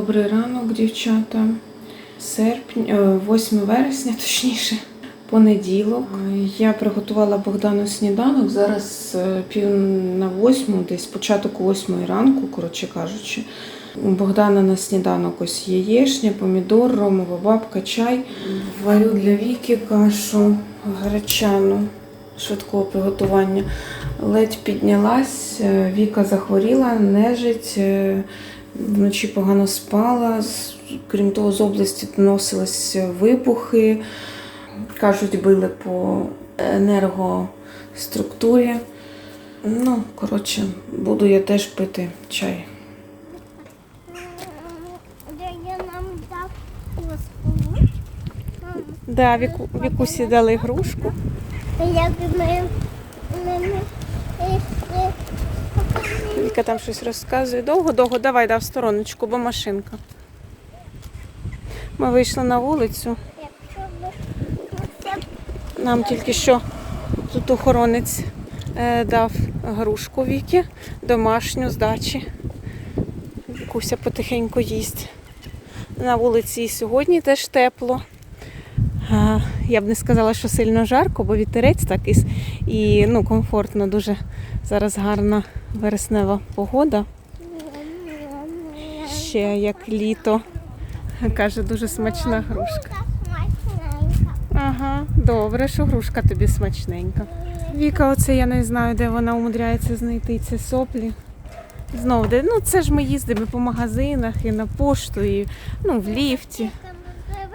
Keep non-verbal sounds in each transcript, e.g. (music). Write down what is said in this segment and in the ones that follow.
Добрий ранок, дівчата. Серпень, е, 8 вересня, (laughs) точніше, понеділок. Е, Я приготувала Богдану сніданок. Зараз е, пів на восьму, десь початок восьмої ранку, коротше кажучи. У Богдана на сніданок ось яєшня, помідор, ромова бабка, чай. Варю для Віки кашу гречану швидкого приготування. Ледь піднялась, е, Віка захворіла, нежить. Вночі погано спала. Крім того, з області доносились вибухи. Кажуть, били по енергоструктурі. Ну, коротше, буду я теж пити чай. Да, Віку, Вікусі дали грушку. Я думаю, мене Віка там щось розказує. Довго-довго, давай дав стороночку, бо машинка. Ми вийшли на вулицю. Нам тільки що тут охоронець е, дав грушку Вікі, домашню з дачі. Вікуся потихеньку їсть. На вулиці і сьогодні теж тепло. Я б не сказала, що сильно жарко, бо вітерець так і, і ну, комфортно, дуже зараз гарна вереснева погода. Ще як літо. Каже, дуже смачна грушка. Ага, добре, що грушка тобі смачненька. Віка, оце я не знаю, де вона умудряється знайти ці соплі. Знов, де, ну це ж ми їздимо по магазинах і на пошту, і ну, в ліфті.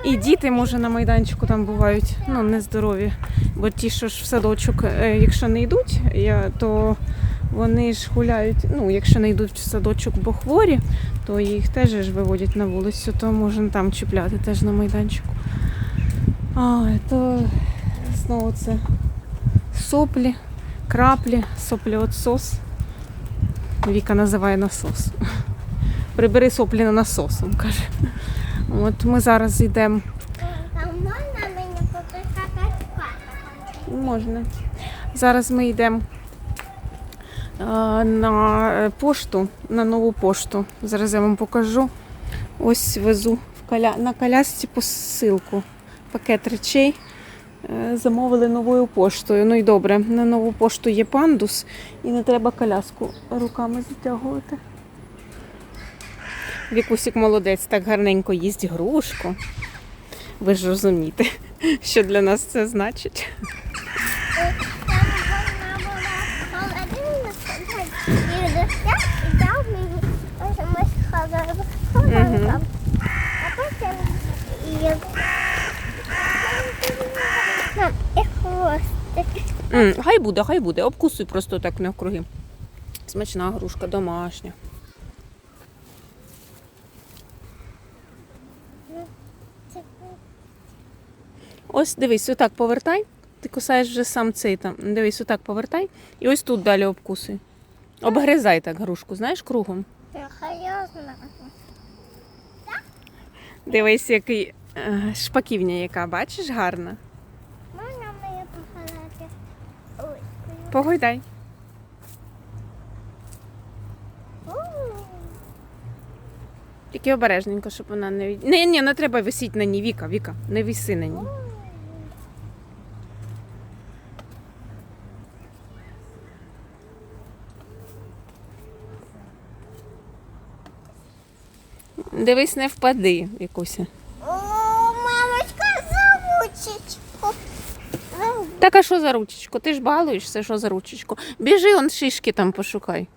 І діти, може, на майданчику там бувають ну, нездорові. Бо ті, що ж в садочок, е, якщо не йдуть, то вони ж гуляють. Ну, якщо не йдуть в садочок, бо хворі, то їх теж ж виводять на вулицю, то можна там чіпляти теж на майданчику. А, то знову це соплі, краплі, соплі отсос. Віка називає насос. Прибери соплі на насосом, каже. От ми зараз йдемо. Можна. Зараз ми йдемо на е, пошту, на нову пошту. Зараз я вам покажу. Ось везу в коля... на колясці посилку. Пакет речей. Е, Замовили новою поштою. Ну і добре, на нову пошту є пандус і не треба коляску руками затягувати. Вікусік молодець, так гарненько їсть грушку. Ви ж розумієте, що для нас це значить. Там вона була і дав мені ось ми сходили холодильником. А потім і... Хвостик. Хай буде, хай буде. Обкусуй просто так навкруги. Смачна грушка, домашня. Це Ось дивись, отак повертай. Ти кусаєш вже сам цей там. Дивись, отак повертай. І ось тут далі обкусуй. Обгризай так грушку, знаєш, кругом. Дивись, який е, шпаківня, яка, бачиш, гарна. Можна мені погладити? Ой. Погойдай. Тільки обережненько, щоб вона не від... Ні, ні, не треба висіти на ній, Віка, Віка, не віси на ній. Дивись, не впади, Вікуся. О, мамочка, за ручечку. Так а що за ручечку? Ти ж балуєшся, що за ручечку? Біжи, он шишки там пошукай.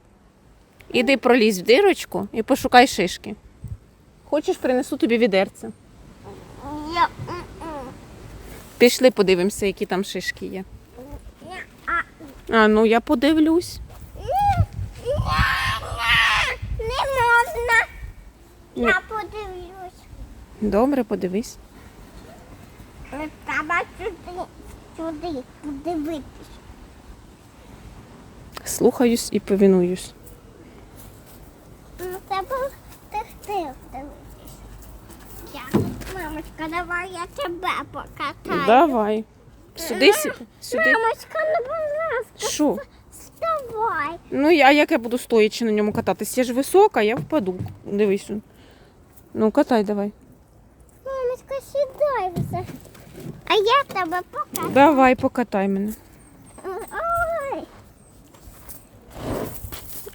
Іди пролізь в дирочку і пошукай шишки. Хочеш, принесу тобі відерце. Я... Пішли, подивимося, які там шишки є. А, ну я подивлюсь. Не можна. Я подивлюсь. Добре, подивись. Треба сюди, сюди подивитись. Слухаюсь і повинуюсь. Ну, треба втекти дивитись. Я. Мамочка, давай я тебе покатаю. Давай. Сюди, сі- сюди. Мамочка, ну, будь ласка, Що? вставай. Ну, я- а як я буду стоячи на ньому кататись? Я ж висока, я впаду. Дивись. он. Ну, катай давай. Мамочка, сідай вже. А я тебе покажу. Давай, покатай мене. Ой.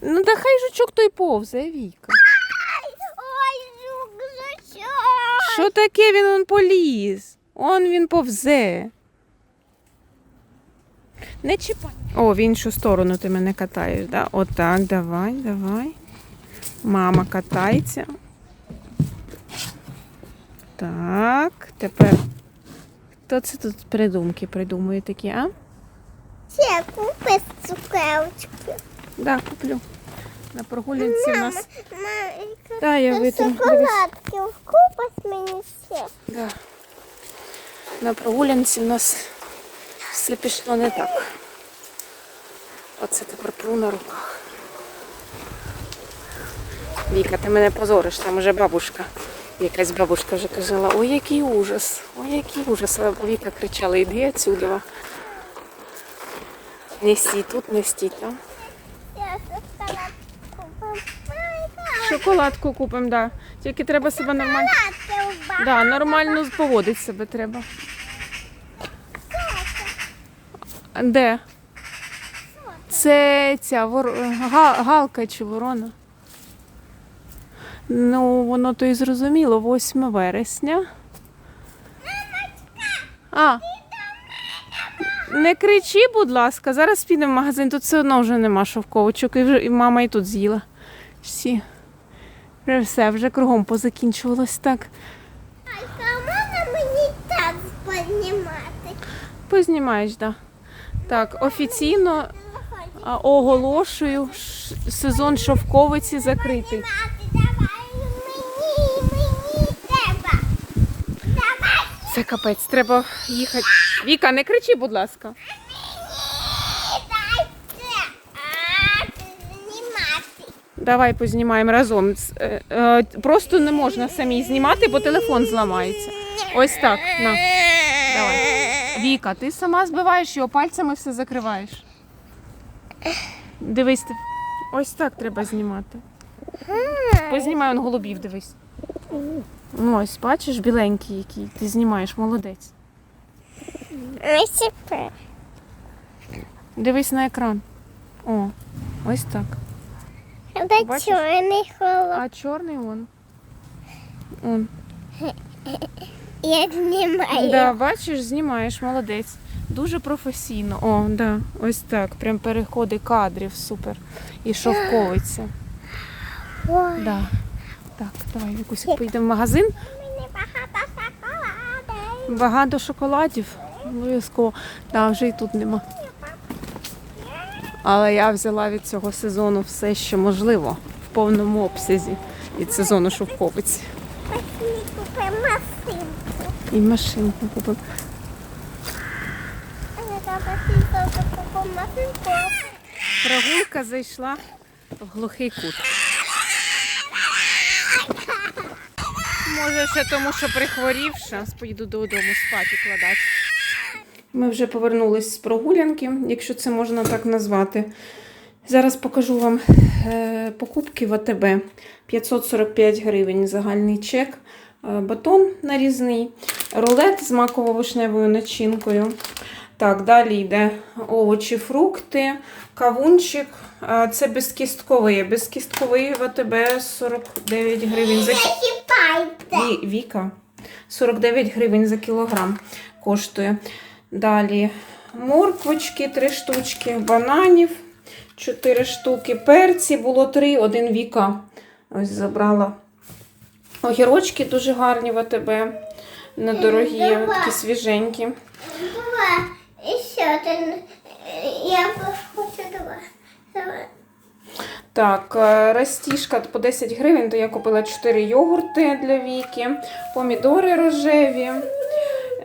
Ну, да хай жучок той повзе, Віка. Ой, жук, що? Що таке він он поліз? Он він повзе. Не чіпай. О, в іншу сторону ти мене катаєш, да? Отак, давай, давай. Мама катається. Так, тепер. Хто це тут придумки придумує такі, а? Ще купи цукерочки. Да, куплю. На прогулянці у нас. Мамочка, Да, я. Шоколадки купиш мені ще. Да. На прогулянці в нас все пішло не так. Оце тепер пру на руках. Віка, ти мене позориш, там уже бабушка. Якась бабушка вже казала, ой, який ужас, ой, який ужас. А Віка кричала, іди отсюда. Не стій тут, не стій там. Шоколадку купимо, да. Тільки треба себе нормально. Да, нормально поводити себе треба. Де? Це ця вор... га- галка чи ворона. Ну, воно то і зрозуміло, 8 вересня. А. Не кричи, будь ласка, зараз підемо в магазин, тут все одно вже нема шовковочок, і, вже, і мама і тут з'їла. Всі. Вже все, вже кругом позакінчувалось так. А можна мені так піднімати? Познімаєш, да. Так, офіційно оголошую, сезон шовковиці закритий. Це капець, треба їхати. Віка, не кричи, будь ласка. Давай познімаємо разом. Е, е, Просто не можна самій знімати, бо телефон зламається. Ось так. На. Давай. Віка, ти сама збиваєш його пальцями все закриваєш. Дивись, ти. Ось так треба знімати. Познімай он голубів, дивись. Ну, Ось, бачиш, біленький який. Ти знімаєш, молодець. Не сіпи. Дивись на екран. О, ось так. Бачиш? чорний холод. А чорний он. Он. Я знімаю. Да, бачиш, знімаєш, молодець. Дуже професійно. О, да, ось так. Прям переходи кадрів, супер. І шовковиця. Ой, Да. Так, давай, Вікуся, поїдемо в магазин. мені багато шоколаду. Багато шоколадів. Обов'язково. Да, вже і тут нема. Але я взяла від цього сезону все, що можливо, в повному обсязі від сезону шовковиці. І машинку купимо. Прогулка зайшла в глухий кут. Може, ще тому, що прихворівши, Зараз поїду додому спати кладати. Ми вже повернулись з прогулянки, якщо це можна так назвати. Зараз покажу вам е, покупки в АТБ. 545 гривень загальний чек, е, батон нарізний, рулет з маково-вишневою начинкою. Так, далі йде овочі, фрукти, кавунчик. Це безкістковий. Безкістковий в АТБ 49 гривень за. Ві- Віка. 49 гривень за кілограм коштує. Далі морквочки, 3 штучки, бананів, 4 штуки, перці було 3, один Віка. Ось забрала. Огірочки дуже гарні в АТБ. Недорогі, такі свіженькі. І ще один. Я хочу два. Так, е, растіжка по 10 гривень, то я купила 4 йогурти для Віки, помідори рожеві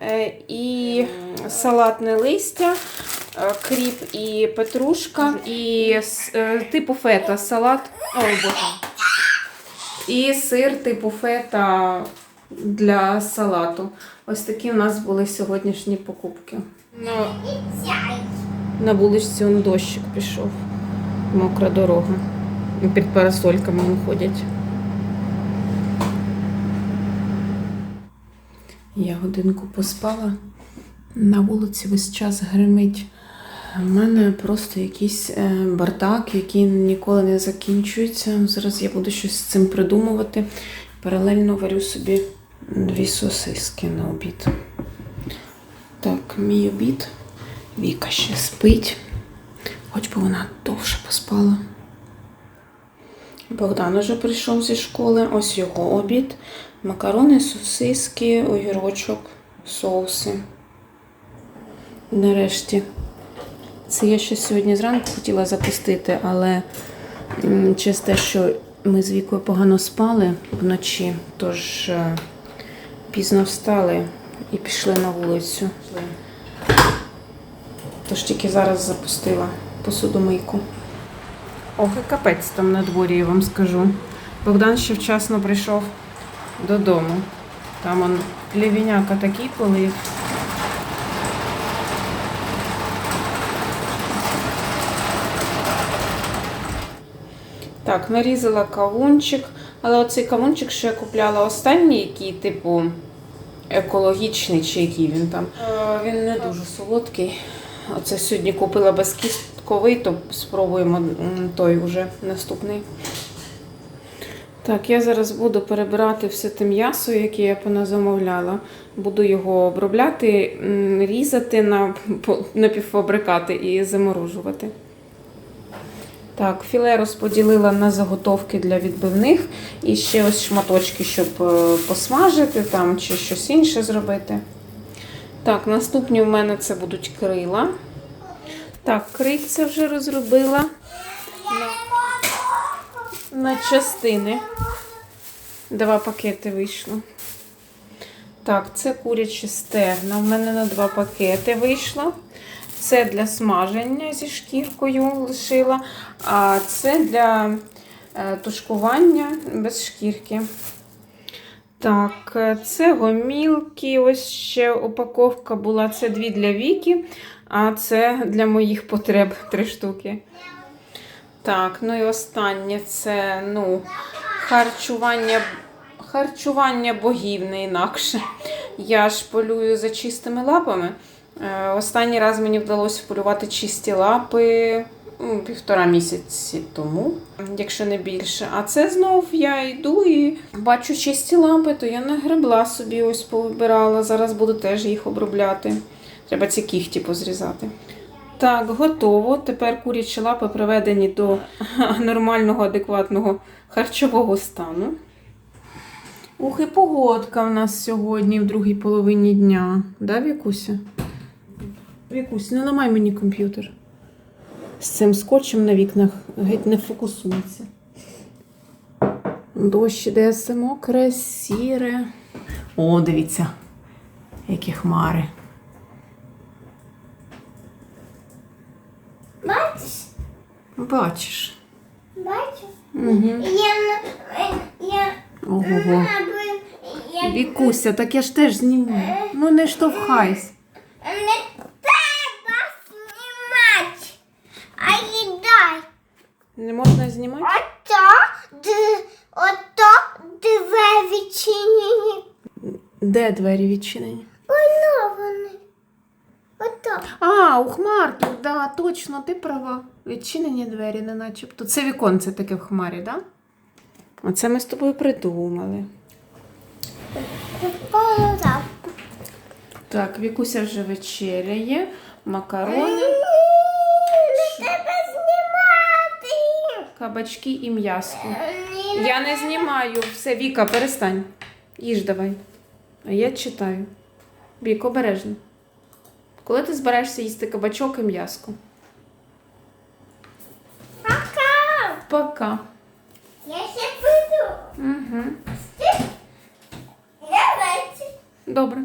е, і салатне листя, е, кріп і петрушка, і типу фета салат. Ой, боже. І сир типу фета для салату. Ось такі у нас були сьогоднішні покупки. Ну, чай. на вуличці он дощик пішов. Мокра дорога. Під парасольками он ходять. годинку поспала. На вулиці весь час гримить. У мене просто якийсь е, бардак, який ніколи не закінчується. Зараз я буду щось з цим придумувати. Паралельно варю собі дві сосиски на обід. Так, мій обід. Віка ще спить, хоч би вона довше поспала. Богдан уже прийшов зі школи. Ось його обід. Макарони, сосиски, огірочок, соуси. Нарешті. Це я ще сьогодні зранку хотіла запустити, але через те, що ми з Вікою погано спали вночі, тож е, пізно встали і пішли на вулицю. Тож тільки зараз запустила посудомийку. Ох, і капець там на дворі, я вам скажу. Богдан ще вчасно прийшов додому. Там он лівіняка такий полив. Так, нарізала кавунчик, але оцей кавунчик, що я купляла останній, який, типу, екологічний, чи який він там. Е, Він не дуже солодкий. Оце сьогодні купила безкістковий, то спробуємо той вже наступний. Так, я зараз буду перебирати все те м'ясо, яке я поназамовляла. Буду його обробляти, різати на напівфабрикати і заморожувати. Так, філе розподілила на заготовки для відбивних і ще ось шматочки, щоб е, посмажити там чи щось інше зробити. Так, наступні в мене це будуть крила. Так, крильця вже розробила на, на частини. Два пакети вийшло. Так, це курячі стегна. В мене на два пакети вийшло. Це для смаження зі шкіркою лишила, а це для е, тушкування без шкірки. Так, е, це гомілки. Ось ще упаковка була. Це дві для Віки, а це для моїх потреб (laughs) три штуки. Так, ну і останнє це ну, харчування, харчування богів не інакше. (laughs) Я ж полюю за чистими лапами. Е, Останній раз мені вдалося полювати чисті лапи півтора місяці тому, якщо не більше. А це знов я йду і бачу чисті лапи, то я нагребла собі ось повибирала. Зараз буду теж їх обробляти. Треба ці кіхті позрізати. Так, готово. Тепер курячі лапи приведені до (laughs) нормального, адекватного харчового стану. Ух, і погодка в нас сьогодні в другій половині дня. Да, Вікуся? Вікусь, не ламай мені комп'ютер. З цим скотчем на вікнах геть не фокусується. Дощ іде все мокре, сіре. О, дивіться, які хмари. Бачиш? Бачиш. Бачиш? Угу. Я, я, Ого. я Вікуся, так я ж теж знімаю. Ну не штовхайся. не треба знімати, а їдай. Не можна знімати? Ото, д, ото две відчинені. Де двері відчинені? Воно вони. Ото. А, у хмарки, да, точно, ти права. Відчинені двері, не начебто. Це віконце таке в хмарі, да? Оце ми з тобою придумали. Так, Вікуся вже вечеряє, макарони, Треба знімати. Кабачки і м'яско. Я не знімаю. Все, Віка, перестань. Їж давай. А я читаю. Вік, обережно. Коли ти збираєшся їсти кабачок і м'яско? Пока. Пока. Я ще прийду. Угу. Добре.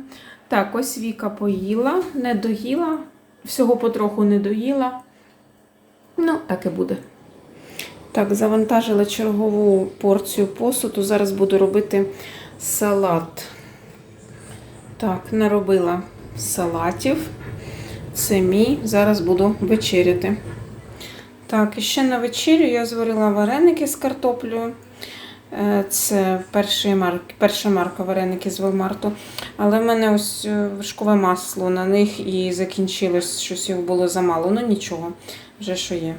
Так, ось Віка поїла, не доїла, всього потроху не доїла. Ну, так і буде. Так, завантажила чергову порцію посуду. Зараз буду робити салат. Так, наробила салатів. Це мій. Зараз буду вечеряти. Так, і ще на вечерю я зварила вареники з картоплею. Е, Це перший марк, перша марка вареники з Велмарту. Але в мене ось е, вершкове масло на них і закінчилось, щось його було замало. Ну нічого, вже що є.